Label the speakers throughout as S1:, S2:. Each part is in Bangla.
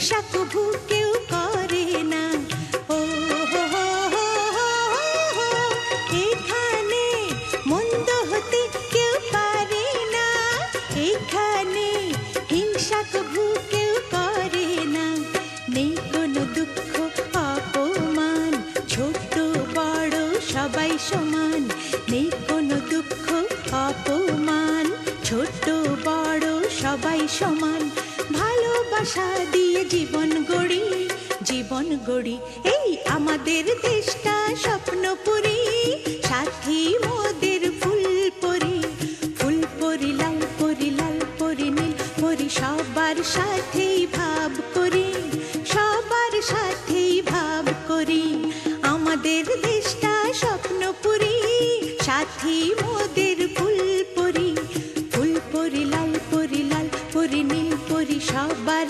S1: হিংসা কভু কেউ করে না। ও, হো। এখানে মন্দ হতে কেউ পারে না। এখানে হিংসা কভু কেউ করে না। নেই কোনো দুঃখ, অপমান, ছোট, বড়, সবাই সমান। নেই কোনো দুঃখ, অপমান, ছোট, বড়, সবাই সমান। ভালোবাসা দিয়ে জীবন গড়ি জীবন গড়ি। এই আমাদের দেশটা স্বপ্নপুরী সাথী মোদের ফুল পরি। ফুল পরি, লাল পরি লাল পরি, নীল পরি, সবার সাথেই ভাব করি, সবার সাথেই ভাব করি। আমাদের দেশটা স্বপ্ন স্বপ্নপুরী সাথী মোদের ফুল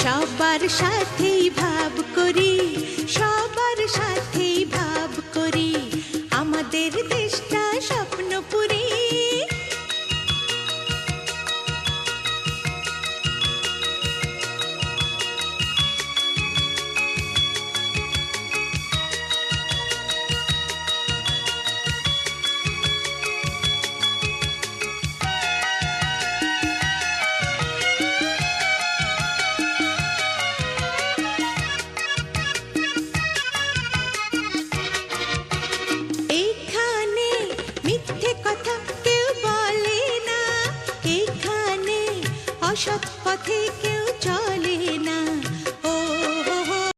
S1: সবার সাথেই ভাব করি। সাথে